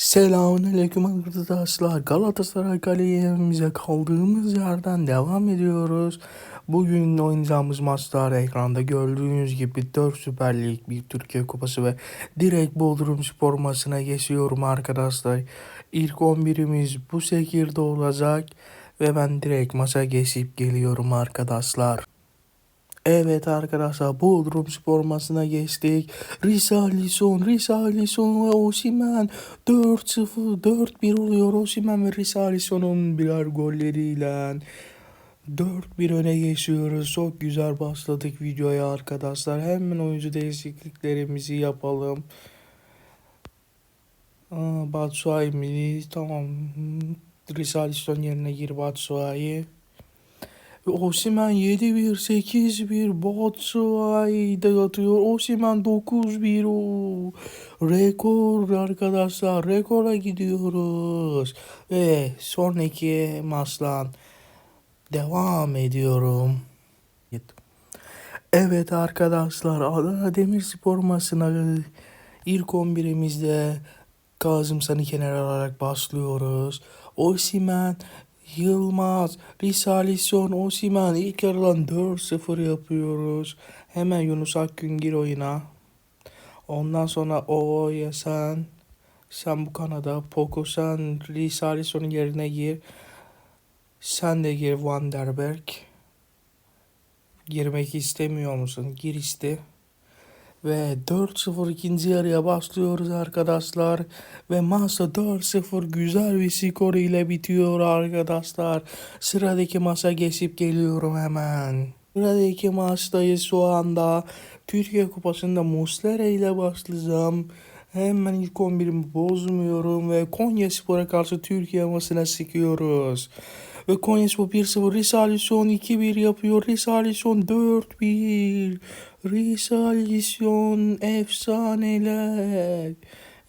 Selamünaleyküm arkadaşlar. Galatasaray kalemize kaldığımız yerden devam ediyoruz. Bugün oynayacağımız maçlar ekranda gördüğünüz gibi 4 Süper Lig, bir Türkiye Kupası ve direkt Bodrum Spor maçına geçiyorum arkadaşlar. İlk 11'imiz bu şekilde olacak ve ben direkt maça geçip geliyorum arkadaşlar. Evet arkadaşlar Bodrum spor maçına geçtik. Risarlison, Risarlison ve Osimhen 4-0, 4-1 oluyor. Osimhen ve Risarlison'un birer golleriyle 4-1 öne geçiyoruz. Çok güzel başladık videoya arkadaşlar. Hemen oyuncu değişikliklerimizi yapalım. Aa, Batshuayi mi? Tamam. Risarlison yerine gir Batshuayi. Osimhen 7-1, 8-1, Batshuayi de atıyor. Osimhen 9-1. Oo. Rekor arkadaşlar. Rekora gidiyoruz. Ve sonraki maçtan devam ediyorum. Evet arkadaşlar Adana Demirspor maçına ilk 11'imizde Kazım San'ı kenar alarak başlıyoruz. Osimhen Yılmaz, Risalisyon, Osimhen ilk yarıdan 4-0 yapıyoruz. Hemen Yunus Akgün gir oyuna. Ondan sonra Oya sen, sen bu kanada. Poco sen Risalisyon'un yerine gir. Sen de gir Van der Berg. Girmek istemiyor musun? Gir işte. Ve 4-0 ikinci yarıya başlıyoruz arkadaşlar. Ve maçta 4-0 güzel bir skor ile bitiyor arkadaşlar. Sıradaki maça geçip geliyorum hemen. Sıradaki maçtayız şu anda. Türkiye Kupası'nda Muslera ile başlayacağım. Hemen ilk 11'imi bozmuyorum ve Konya Spor'a karşı Türkiye maçına sıkıyoruz. Ve Konyaspor 1-0 Risalisyon 2-1 yapıyor. Risalisyon 4-1. Risalisyon efsaneler.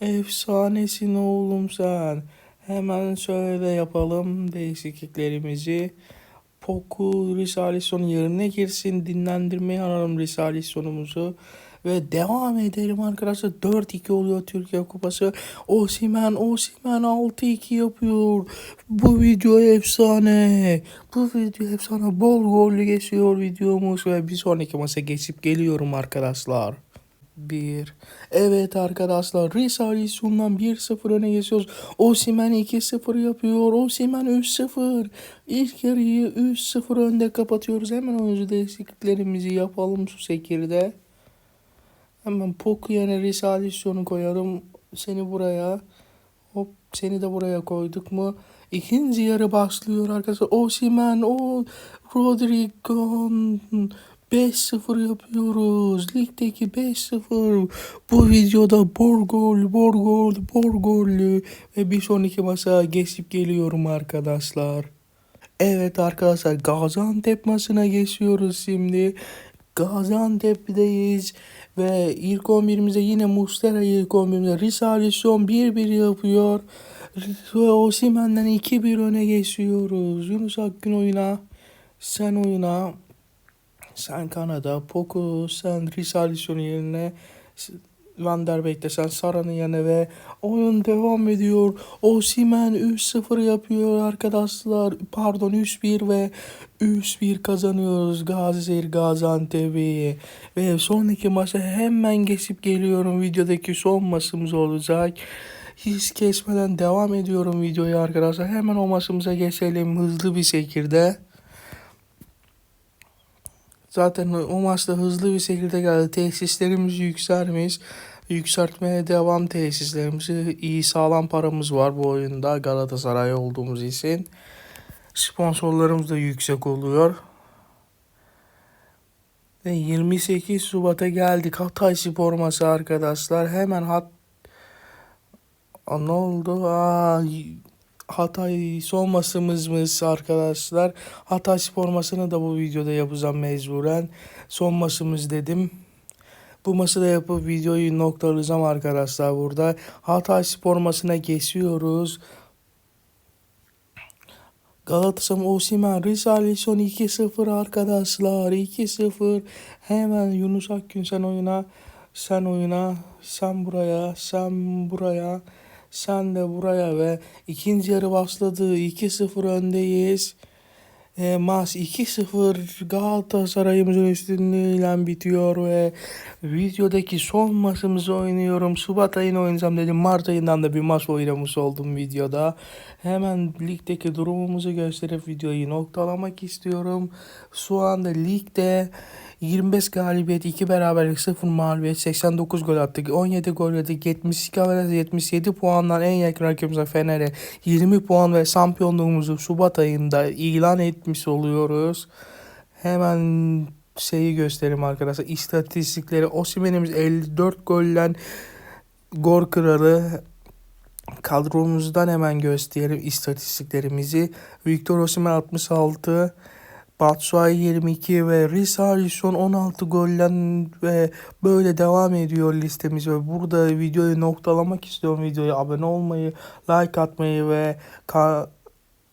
Efsanesin oğlum sen. Hemen şöyle yapalım değişikliklerimizi. Poku Risalisyon'un yerine girsin. Dinlendirmeye alalım Risalisyon'umuzu. Ve devam edelim arkadaşlar. 4-2 oluyor Türkiye Kupası. Osimen, Osimen 6-2 yapıyor. Bu video efsane. Bu video efsane. Bol gollü geçiyor videomuz. Ve bir sonraki maça geçip geliyorum arkadaşlar. 1. Evet arkadaşlar Risalisyon'dan 1-0 öne geçiyoruz. Osimen 2-0 yapıyor. Osimen 3-0. İlk yarıyı 3-0 önde kapatıyoruz. Hemen oyuncu değişikliklerimizi yapalım şu şekilde. Hemen Poku yerine Risalisyon'u koyarım. Seni buraya. Hop seni de buraya koyduk mu? İkinci yarı başlıyor arkadaşlar. Osimen, o Rodrigo 5-0 yapıyoruz. Ligdeki 5-0. Bu videoda bor gol, bor gol. Ve bir sonraki maça geçip geliyorum arkadaşlar. Evet arkadaşlar Gaziantep maçına geçiyoruz şimdi. Gaziantep'teyiz ve ilk 11'imize yine Muslera ilk 11'imize Risalisyon 1-1 yapıyor. Ve Osimhen'den 2-1 öne geçiyoruz. Yunus Akgün oyuna. Sen oyuna. Sen Kanada. Poku sen Risalisyon yerine. Van der Beek de sen Sara'nın yanına ve oyun devam ediyor. Osimhen 3-0 yapıyor arkadaşlar. Pardon 3-1 ve 3-1 kazanıyoruz Gazizehir Gaziantep'i. Ve sonraki maça hemen geçip geliyorum. Videodaki son maçımız olacak. Hiç kesmeden devam ediyorum videoyu arkadaşlar. Hemen o maçımıza geçelim hızlı bir şekilde. Zaten o maçta hızlı bir şekilde geldi. Tesislerimiz yükselmiş. Yükseltmeye devam tesislerimizi. iyi sağlam paramız var bu oyunda Galatasaray olduğumuz için. Sponsorlarımız da yüksek oluyor. Ve 28 Şubat'a geldik. Hatay spor maçı arkadaşlar. Hemen hat... Aa, ne oldu? Aa, Hatay son maçımız arkadaşlar. Hatay spor maçını da bu videoda yapacağım mecburen. Son maçımız dedim. Bu maçı da yapıp videoyu noktalayacağım arkadaşlar burada. Hatay spor maçına geçiyoruz. Galatasaray Osimhen Risalisyon 2-0 arkadaşlar 2-0 hemen Yunus Akgün sen oyuna sen oyuna sen buraya sen buraya Sen de buraya ve ikinci yarı başladı. 2-0 öndeyiz. E, maç 2-0 Galatasaray'ımızın üstünlüğüyle bitiyor ve videodaki son maçımızı oynuyorum. Şubat ayını oynayacağım dedim. Mart ayından da bir maç oynamış oldum videoda. Hemen ligdeki durumumuzu gösterip videoyu noktalamak istiyorum. Şu anda ligde 25 galibiyet, 2 beraberlik, 0 mağlubiyet, 89 gol attık. 17 gol yedik, 72 averaj, 77 puandan en yakın rakibimize Fener'e 20 puan ve şampiyonluğumuzu Şubat ayında ilan etmiş oluyoruz. Hemen şeyi göstereyim arkadaşlar. İstatistikleri Osimhen'imiz 54 gollen gol kralı. Kadromuzdan hemen gösterelim istatistiklerimizi. Victor Osimhen 66, Batshuayi 22 ve Richarlison 16 gollen ve böyle devam ediyor listemiz ve burada videoyu noktalamak istiyorum. Videoya abone olmayı, like atmayı ve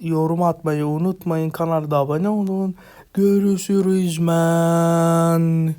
yorum atmayı unutmayın. Kanalda abone olun. Görüşürüz men.